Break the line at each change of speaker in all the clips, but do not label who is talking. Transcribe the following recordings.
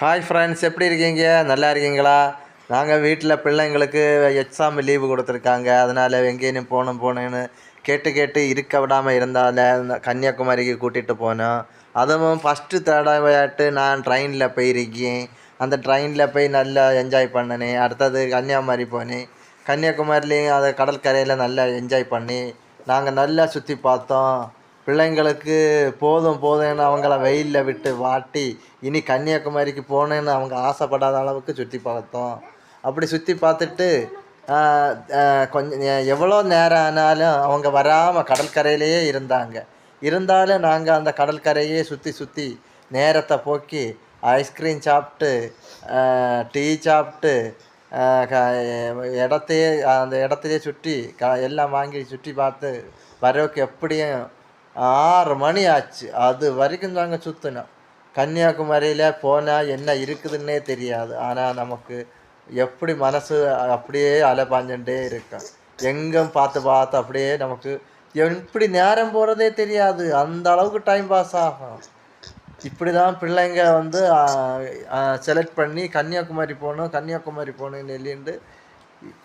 Hi friends எப்படி இருக்கீங்க? நல்லா இருக்கீங்களா? நாங்கள் வீட்டில் பிள்ளைங்களுக்கு எக்ஸாம் லீவு கொடுத்துருக்காங்க. அதனால் எங்கேயும் போகணும் போகணுன்னு கேட்டு கேட்டு இருக்க விடாமல் இருந்தால கன்னியாகுமரிக்கு கூட்டிகிட்டு போனோம். அதுவும் ஃபஸ்ட்டு தடவையாட்டு நான் ட்ரெயினில் போயிருக்கேன். அந்த ட்ரெயினில் போய் நல்லா என்ஜாய் பண்ணினேன் அடுத்தது கன்னியாகுமரி போனேன். கன்னியாகுமரிலையும் அதை கடற்கரையில் நல்லா என்ஜாய் பண்ணி நாங்கள் நல்லா சுற்றி பார்த்தோம். பிள்ளைங்களுக்கு போதும் போதும்னு அவங்கள வெயிலில் விட்டு வாட்டி இனி கன்னியாகுமரிக்கு போகணுன்னு அவங்க ஆசைப்படாத அளவுக்கு சுற்றி பார்த்தோம். அப்படி சுற்றி பார்த்துட்டு கொஞ்சம் எவ்வளோ நேரம் ஆனாலும் அவங்க வராமல் கடற்கரையிலேயே இருந்தாங்க. இருந்தாலும் நாங்கள் அந்த கடற்கரையே சுற்றி சுற்றி நேரத்தை போக்கி ஐஸ்கிரீம் சாப்பிட்டு டீ சாப்பிட்டு க- இடத்தையே அந்த இடத்தையே சுற்றி க எல்லாம் வாங்கி சுற்றி பார்த்து வரவுக்கு எப்படியும் ஆறு மணி ஆச்சு. அது வரைக்கும் தாங்க சுற்றினோம் கன்னியாகுமரியில் போனால் என்ன இருக்குதுன்னே தெரியாது. ஆனால் நமக்கு எப்படி மனசு அப்படியே அலைபாஞ்சுட்டே இருக்கும். எங்கும் பார்த்து பார்த்து அப்படியே நமக்கு எப்படி நேரம் போகிறதே தெரியாது. அந்த அளவுக்கு டைம் பாஸ் ஆகும். இப்படி தான் பிள்ளைங்க வந்து செலக்ட் பண்ணி கன்னியாகுமரி போகணும் கன்னியாகுமரி போகணும்னு சொல்லிட்டு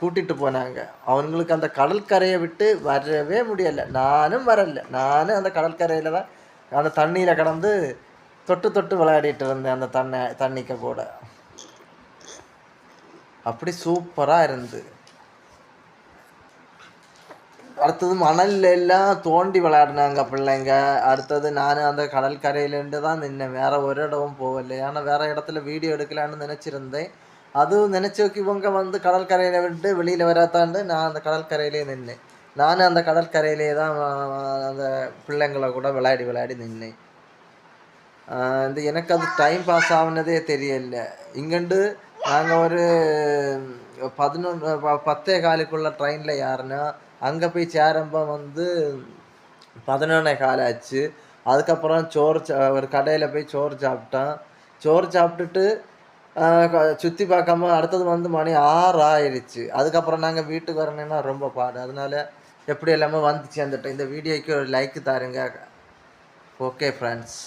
கூட்டிகிட்டு போனாங்க. அவங்களுக்கு அந்த கடற்கரையை விட்டு வரவே முடியலை. நானும் வரல. நானும் அந்த கடற்கரையில் தான் அந்த தண்ணியில் கடந்து தொட்டு தொட்டு விளையாடிட்டு இருந்தேன் அந்த தண்ணி தண்ணிக்க கூட. அப்படி சூப்பராக இருந்து. அடுத்தது மணல்ல எல்லாம் தோண்டி விளையாடினாங்க பிள்ளைங்க. அடுத்தது நான் அந்த கடற்கரையிலேருந்து தான் நின்னேன். வேறு ஒரு இடமும் போகல. ஏன்னா வேற இடத்துல வீடியோ எடுக்கலான்னு நினச்சிருந்தேன். அதுவும் நினச்சோக்கி இவங்க வந்து கடற்கரையில் விட்டு வெளியில் வராத்தாண்டு நான் அந்த கடற்கரையிலே நின்னேன். நானும் அந்த கடற்கரையிலே தான் அந்த பிள்ளைங்களை கூட விளையாடி விளையாடி நின்னேன். இந்த எனக்கு அது டைம் பாஸ் ஆகுனதே தெரியல. இங்கண்டு நாங்கள் ஒரு பதினொன்று ப- பத்தே காலுக்குள்ள ட்ரெயினில் ஏறினா அங்கே போய் சேரம்ப வந்து பதினொன்னே கால் ஆச்சு. அதுக்கப்புறம் சோறு சா- ஒரு கடையில் போய் சோறு சாப்பிட்டான். சோறு சாப்பிட்டுட்டு சுற்றி பார்க்காம அடுத்தது வந்து மணி ஆறு ஆயிடுச்சு அதுக்கப்புறம் நாங்கள் வீட்டுக்கு வரணுன்னா ரொம்ப பாடு. அதனால எப்படி எல்லாமே வந்து சேர்ந்துட்டோம் இந்த வீடியோக்கு ஒரு லைக் தாருங்க. Okay friends